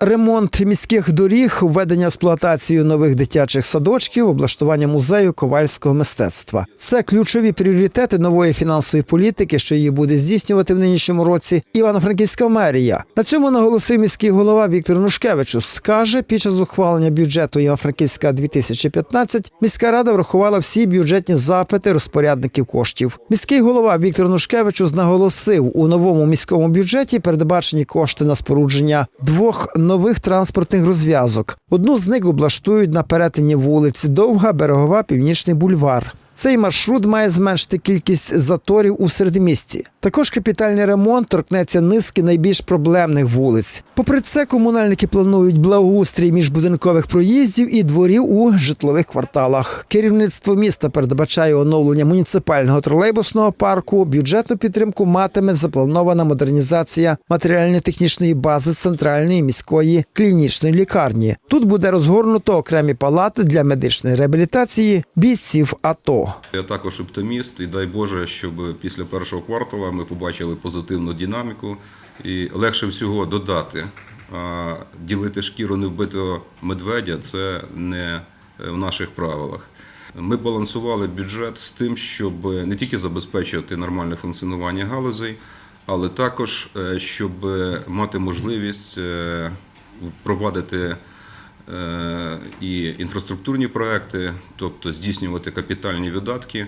Ремонт міських доріг, введення експлуатацію нових дитячих садочків, облаштування музею ковальського мистецтва це ключові пріоритети нової фінансової політики, що її буде здійснювати в нинішньому році Івано-Франківська мерія. На цьому наголосив міський голова Віктор Нушкевичус. Скаже, під час ухвалення бюджету Івано-Франківська 2015 міська рада врахувала всі бюджетні запити розпорядників коштів. Міський голова Віктор Нушкевичус наголосив, у новому міському бюджеті передбачені кошти на спорудження двох нових транспортних розв'язок. Одну з них облаштують на перетині вулиці Довга, Берегова, Північний бульвар. Цей маршрут має зменшити кількість заторів у середмісті. Також капітальний ремонт торкнеться низки найбільш проблемних вулиць. Попри це, комунальники планують благоустрій міжбудинкових проїздів і дворів у житлових кварталах. Керівництво міста передбачає оновлення муніципального тролейбусного парку. Бюджетну підтримку матиме запланована модернізація матеріально-технічної бази центральної міської клінічної лікарні. Тут буде розгорнуто окремі палати для медичної реабілітації бійців АТО. Я також оптиміст, і дай Боже, щоб після першого квартала ми побачили позитивну динаміку. І легше всього додати, ділити шкіру невбитого медведя це не в наших правилах. Ми балансували бюджет з тим, щоб не тільки забезпечувати нормальне функціонування галузей, але також е, щоб мати можливість е, впровадити е, і інфраструктурні проекти, тобто здійснювати капітальні видатки